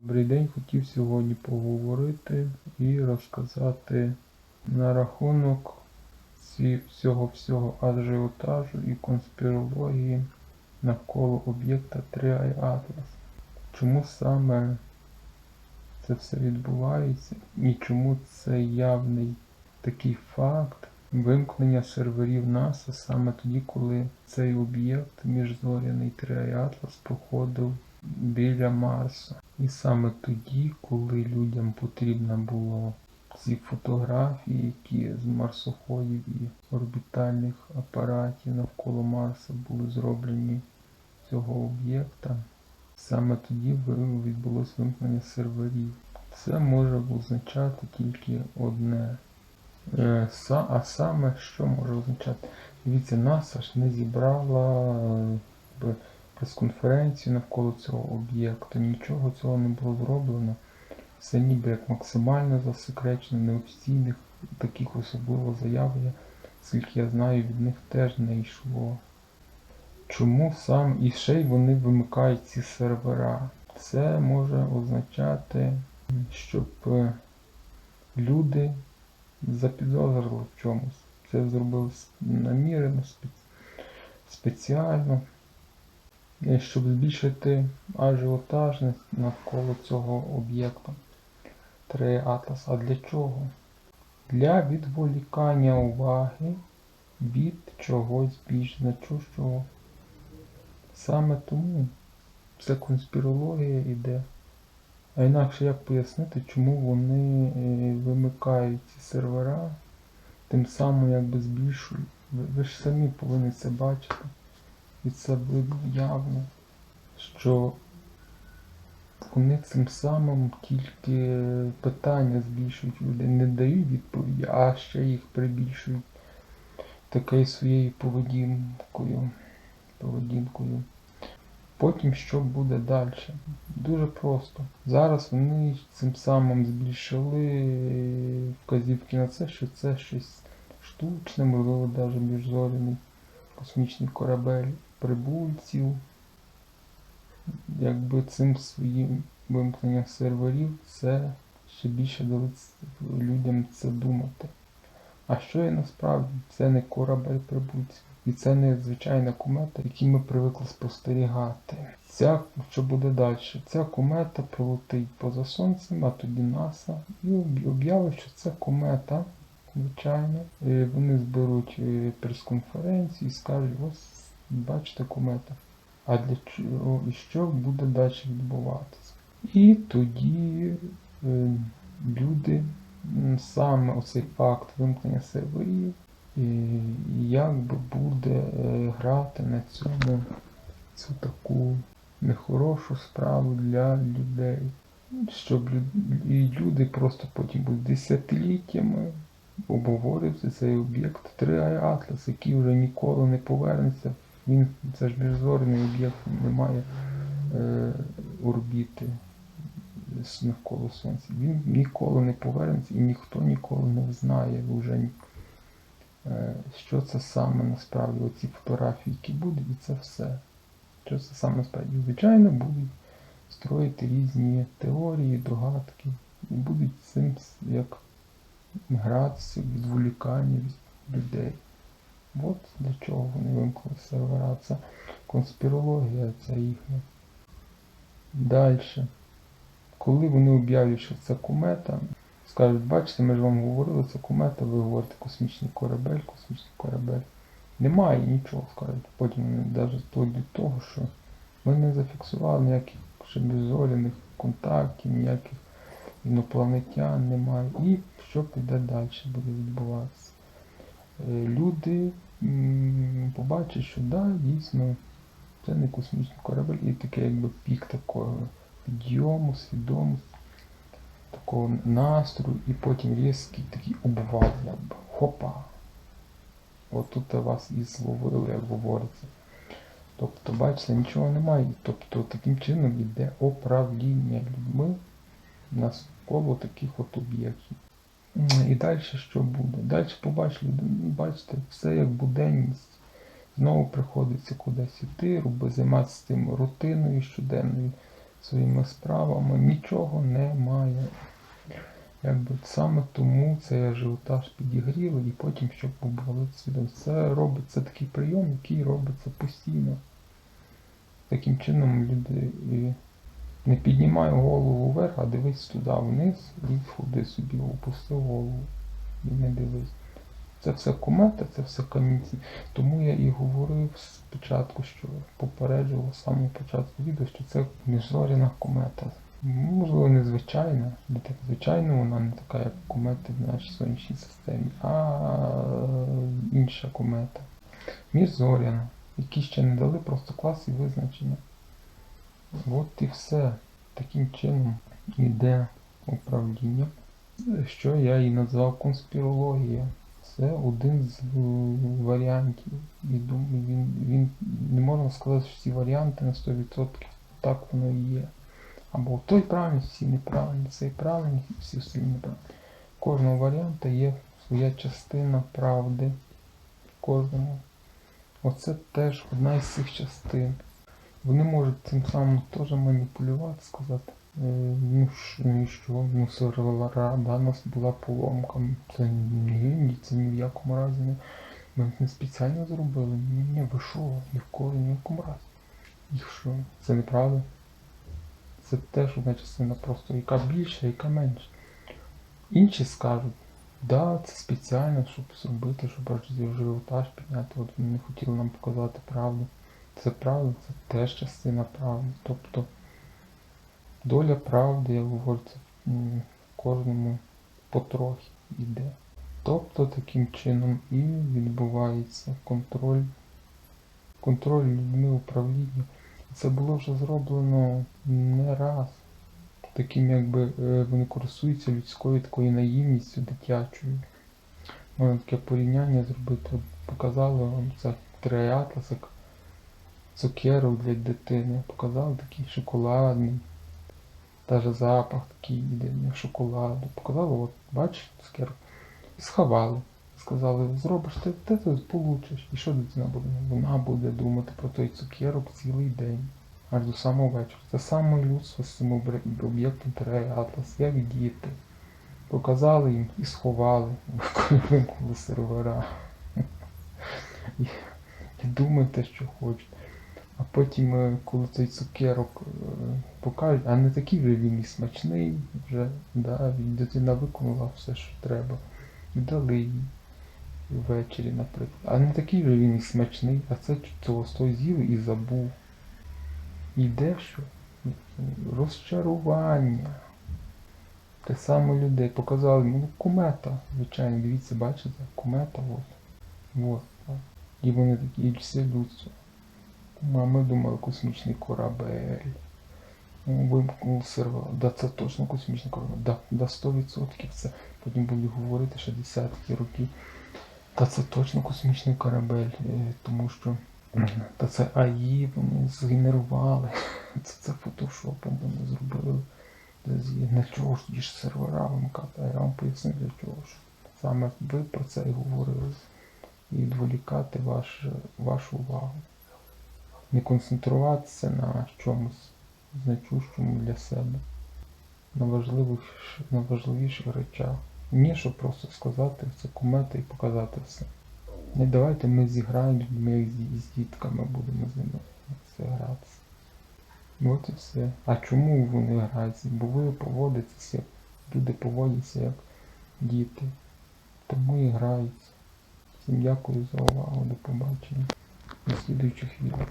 Добрий день, хотів сьогодні поговорити і розказати на рахунок всього всього ажіотажу і конспірології навколо об'єкта 3i Atlas. Чому саме це все відбувається і чому це явний такий факт вимкнення серверів НАСА саме тоді, коли цей об'єкт міжзоряний 3i Atlas проходив біля Марса. І саме тоді, коли людям потрібно було ці фотографії, які з марсоходів і орбітальних апаратів навколо Марса були зроблені цього об'єкта, саме тоді відбулось вимкнення серверів. Це може означати тільки одне. Е, А саме що може означати? Дивіться, НАСА ж не зібрала е, прес-конференцію навколо цього об'єкту. Нічого цього не було зроблено. Все ніби як максимально засекречено, неофіційних таких особливо заяв, я, скільки я знаю, від них теж не йшло. Чому сам і ще й вони вимикають ці сервера? Це може означати, щоб е, люди запідозрили в чомусь. Це зробили намірено, спеціально, щоб збільшити ажіотажність навколо цього об'єкту 3 Atlas. А для чого? Для відволікання уваги від чогось більш значущого. Саме тому це конспірологія йде. А інакше як пояснити, чому вони е, вимикають ці сервера, тим самим якби збільшують. Ви ж самі повинні це бачити. І це видно явно, що вони цим самим тільки питання збільшують люди, не дають відповіді, а ще їх прибільшують такою своєю поведінкою. поведінкою. Потім що буде далі? Дуже просто. Зараз вони цим самим збільшили вказівки на це, що це щось штучне, можливо, навіть міжзоряний космічний корабель прибульців. Якби цим своїм вимкненням серверів це ще більше дали людям це думати. А що є насправді? Це не корабель прибульців. І це не звичайна комета, яку ми привикли спостерігати. Ця, що буде далі? Ця комета пролетить поза сонцем, а тоді НАСА, і об- об'явить, що це комета, звичайно. Вони зберуть е, прес-конференцію і скажуть, ось бачите комета. А для чого і що буде далі відбуватися? І тоді е, люди, саме оцей факт вимкнення серверів, і якби буде е, грати на цьому цю таку нехорошу справу для людей. Щоб і люди просто потім будуть десятиліттями обговорювати цей об'єкт 3 Atlas, який вже ніколи не повернеться. Він це ж міжзоряний об'єкт, немає е, орбіти навколо Сонця. Він ніколи не повернеться і ніхто ніколи не знає вже е, що це саме насправді, оці фотографії, які будуть, і це все. Що це саме насправді. Звичайно, будуть строїти різні теорії, догадки, і будуть цим як гратися, відволікання від людей. От для чого вони вимкнули сервера. Це конспірологія, це їхня. Далі. Коли вони об'являть, що це комета, скажуть, бачите, ми ж вам говорили, це комета, ви говорите космічний корабель, космічний корабель. Немає нічого, скажуть. Потім вони навіть вплоть до того, що ми не зафіксували ніяких беззоряних контактів, ніяких інопланетян немає. І що піде далі буде відбуватися? Люди побачать, що да, дійсно, це не космічний корабель, і таке якби пік такого підйому, свідомості, такого настрою, і потім різкий такий обвал, якби. Хопа. От тут вас і зловили, як говориться. Тобто, бачите, нічого немає. Тобто таким чином йде управління людьми навколо таких от об'єктів. І далі що буде? Далі побачили, бачите, все як буденність. Знову приходиться кудись іти, роби- займатися тим рутиною щоденною. своїми справами, нічого немає. Якби саме тому цей ажіотаж підігріли і потім, щоб обвалити свідомість. Це робиться такий прийом, який робиться постійно. Таким чином люди і не піднімай голову вверх, а дивись туди вниз і ходи собі, опусти голову і не дивись. Це все комета, це все камінці. Тому я і говорив спочатку, що попереджував самого початку відео, що це міжзоряна комета. Можливо, незвичайна, не так звичайно, вона не така, як комети в нашій сонячній системі, а інша комета. Міжзоряна, які ще не дали просто клас і визначення. От і все. Таким чином йде управління, що я і назвав конспірологія. Це один з е, варіантів. І думаю, він, він не можна сказати, що всі варіанти на 100% так воно і є. Або той правильний, всі неправильні, цей правильний, всі всі неправильні. Кожного варіанта є своя частина правди. Кожному. Оце теж одна із цих частин. Вони можуть тим самим теж маніпулювати, сказати. е, Ну ну і що, ну сервера, нас була поломка. Це ні, це ні в якому разі не. Ми не спеціально зробили. Ні, ні, ви що, ні в кого, ні в якому разі. Їх що? Це неправда? Це теж одна частина просто, яка більша, яка менша. Інші скажуть, да, це спеціально, щоб зробити, щоб аж ажіотаж підняти. От вони не хотіли нам показати правду. Це правда, це теж частина правди. Тобто доля правди, я говорю, це кожному потрохи йде. Тобто таким чином і відбувається контроль, контроль людьми управління. Це було вже зроблено не раз. Таким якби е, вони користуються людською такою наївністю дитячою. Можна таке порівняння зробити. Показали вам це три атлас, як цукерок для дитини. Показали такий шоколадний. Даже запах такий іде шоколаду. Показали, от, бачиш, цукерок. І сховали. Сказали, зробиш ти, ти це получиш. І що дитина буде? Вона буде думати про той цукерок цілий день. Аж до самого вечора. Це саме людство з цим об'єктом Терей Атлас, як діти. Показали їм і сховали, коли вимкнули сервера. І думайте, що хочете. А потім, е, коли цей цукерок е, покажуть, а не такий вже він і смачний, вже да, він- дитина виконала все, що треба. І дали їй ввечері, наприклад. А не такий вже він і смачний, а це цього з'їв і забув. Іде що? Розчарування. Те саме людей показали, ну комета, звичайно, дивіться, бачите, комета, от. От. І вони такі, і все людство. Ну, А ми думали космічний корабель. Ну, Вимкнув сервер. Да, це точно космічний корабель. Да, да 100% це. Потім будуть говорити 60-ті роки. Та це точно космічний корабель, е, тому що та це АІ вони згенерували. Це, це фотошопом вони зробили. Для чого ж ті ж сервера вимкати? А я вам поясню для чого ж. Саме ви про це і говорили. І відволікати ваш, вашу увагу. Не концентруватися на чомусь значущому для себе. На важливих, на важливіших речах. Ні, щоб просто сказати це комета і показати все. Не давайте ми зіграємо, ми з, дітками будемо з ними все гратися. От і все. А чому вони граються? Бо ви поводитеся, як люди поводяться як діти. Тому і граються. Всім дякую за увагу, до побачення. До слідуючих відео.